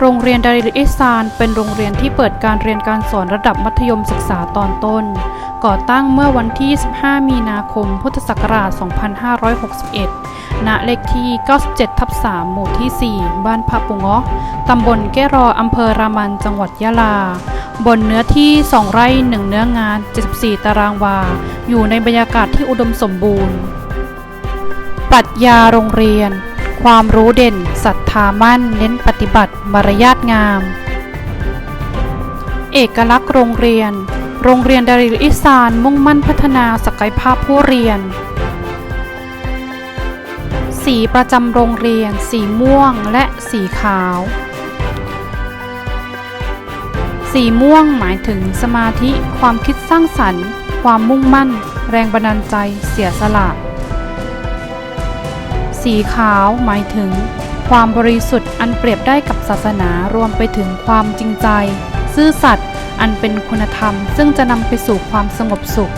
โรงเรียนดาริลอิซาน เป็นโรงเรียนที่เปิดการเรียนการสอนระดับมัธยมศึกษาตอนต้น ก่อตั้งเมื่อวันที่15มีนาคม พุทธศักราช 2561 ณ เลขที่ 97 ทับ 3 หมู่ที่ 4 บ้านพะปุงอ้อตำบลแก้รออำเภอรามัน จังหวัดยะลา บนเนื้อที่ 2 ไร่ 1 เนื้องาน 74 ตารางวา อยู่ในบรรยากาศที่อุดมสมบูรณ์ ปรัชญาโรงเรียน ความรู้เด่นศรัทธามั่น เน้นปฏิบัติมารยาทงาม เอกลักษณ์โรงเรียน โรงเรียนดาริลอิซานมุ่งมั่นพัฒนาศักยภาพผู้เรียน สีประจำโรงเรียน สีม่วงและสีขาว สีม่วงหมายถึงสมาธิ ความคิดสร้างสรรค์ ความมุ่งมั่น แรงบันดาลใจ เสียสละ สีขาวหมายถึง ความบริสุทธิ์อันเปรียบได้กับศาสนารวมไปถึงความจริงใจ ซื่อสัตย์อันเป็นคุณธรรม ซึ่งจะนำไปสู่ความสงบสุข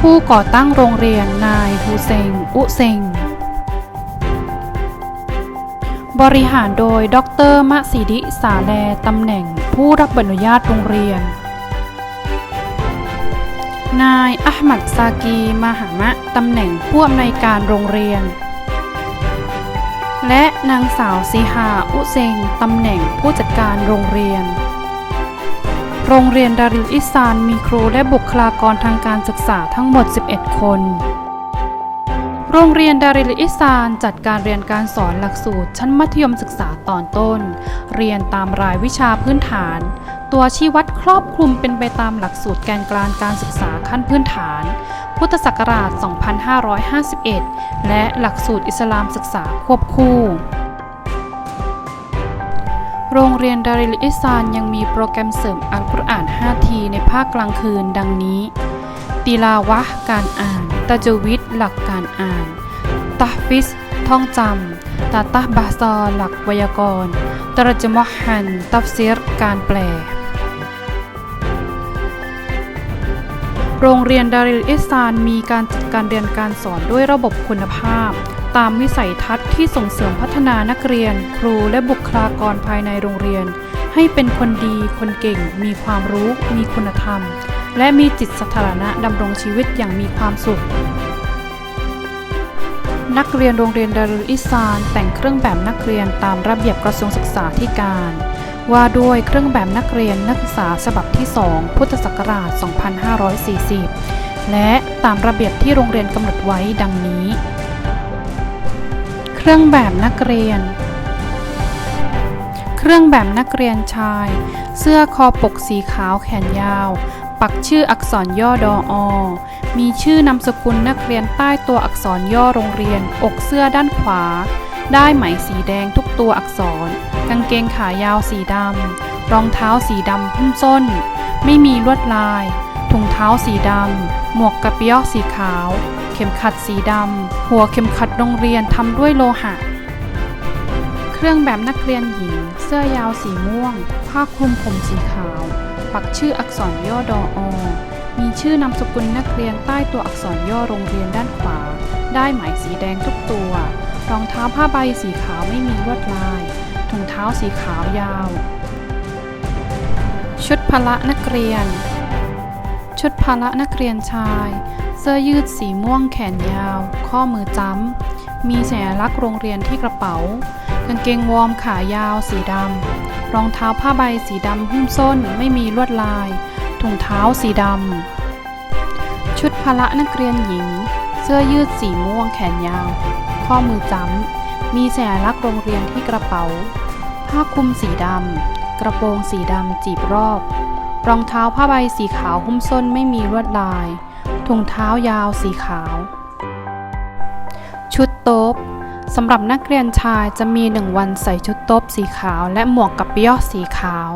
ผู้ก่อตั้งโรงเรียนนายฮูเซง อุเซง บริหารโดยดรมะสีดิสาแลตำแหน่งผู้รับอนุญาตโรงเรียน นายอัลมัดซากีมหามะตำแหน่งผู้อำนวยการโรงเรียน และนางสาวซีฮาอุเซงตำแหน่งผู้จัดการโรงเรียน โรงเรียนดาริลอิซานมีครูและบุคลากรทางการศึกษาทั้งหมด 11 คน โรงเรียนดาริลอิซานจัดการเรียนการสอนหลักสูตรชั้นมัธยมศึกษาตอนต้น เรียนตามรายวิชาพื้นฐาน ตัวชี้วัดครอบคลุมเป็นไปตามหลักสูตรแกนกลางการศึกษาขั้นพื้นฐาน พุทธศักราช 2551 และหลักสูตรอิสลามศึกษาควบคู่โรงเรียนดาริลอิซานยังมีโปรแกรมเสริมอัลกุรอาน 5 ทีในภาคกลางคืนดังนี้ติลาวะการอ่าน ตะจวิดหลักการอ่านตัฮฟิส ท่องจำตาตะบาซอหลักไวยากรณ์ตรจมอฮัน ตัฟซีรการแปล โรงเรียนดาริลอิซานมีการจัดการเรียนการสอนด้วยระบบคุณภาพ ตามวิสัยทัศน์ที่ส่งเสริมพัฒนานักเรียน ครูและบุคลากรภายในโรงเรียน ให้เป็นคนดี คนเก่ง มีความรู้ มีคุณธรรม และมีจิตสถานะดำรงชีวิตอย่างมีความสุขนักเรียนโรงเรียนดารุลอิซานแต่งเครื่องแบบนักเรียนตามระเบียบกระทรวงศึกษาธิการ ว่าด้วยเครื่องแบบนักเรียนนักศึกษาฉบับที่ 2 พุทธศักราช 2540 และตามระเบียบที่โรงเรียนกำหนดไว้ดังนี้ เครื่องแบบนักเรียน เครื่องแบบนักเรียนชาย เสื้อคอปกสีขาวแขนยาว ปักชื่ออักษรย่อดออมีชื่อนามสกุลนักเรียนใต้ตัวอักษรย่อโรงเรียน อกเสื้อด้านขวา ได้ไหมสีแดงทุกตัวอักษร กางเกงขายาวสีดำ รองเท้าสีดำพุ่มส้น ไม่มีลวดลาย ถุงเท้าสีดำ หมวกกระเปียอสีขาว เข็มขัดสีดำ หัวเข็มขัดโรงเรียนทำด้วยโลหะ เครื่องแบบนักเรียนหญิง เสื้อยาวสีม่วง ผ้าคลุมผมสีขาว ปักชื่ออักษรย่อดออมีชื่อนามสกุลนักเรียนใต้ตัวอักษรย่อโรงเรียนด้านขวา ได้หมายสีแดงทุกตัว รองเท้าผ้าใบสีขาวไม่มีลวดลาย ถุงเท้าสีขาวยาว ชุดพละนักเรียน ชุดพละนักเรียนชาย เสื้อยืดสีม่วงแขนยาว ข้อมือจ้ำ มีสัญลักษณ์โรงเรียนที่กระเป๋ากางเกงวอร์มขายาวสีดำ รองเท้าผ้าใบสีดำหุ้มส้นไม่มีลวดลาย ถุงเท้าสีดำ ชุดพละนักเรียนหญิง เสื้อยืดสีม่วงแขนยาว ข้อมือจ้ำมีสัญลักษณ์โรงเรียนที่กระเป๋า ผ้าคลุมสีดำ กระโปรงสีดำจีบรอบ รองเท้าผ้าใบสีขาวหุ้มส้นไม่มีลวดลาย ถุงเท้ายาวสีขาว ชุดโต๊บสำหรับนักเรียนชายจะมีหนึ่งวันใส่ชุดโต๊บสีขาวและหมวกกับเปี้ยอสีขาว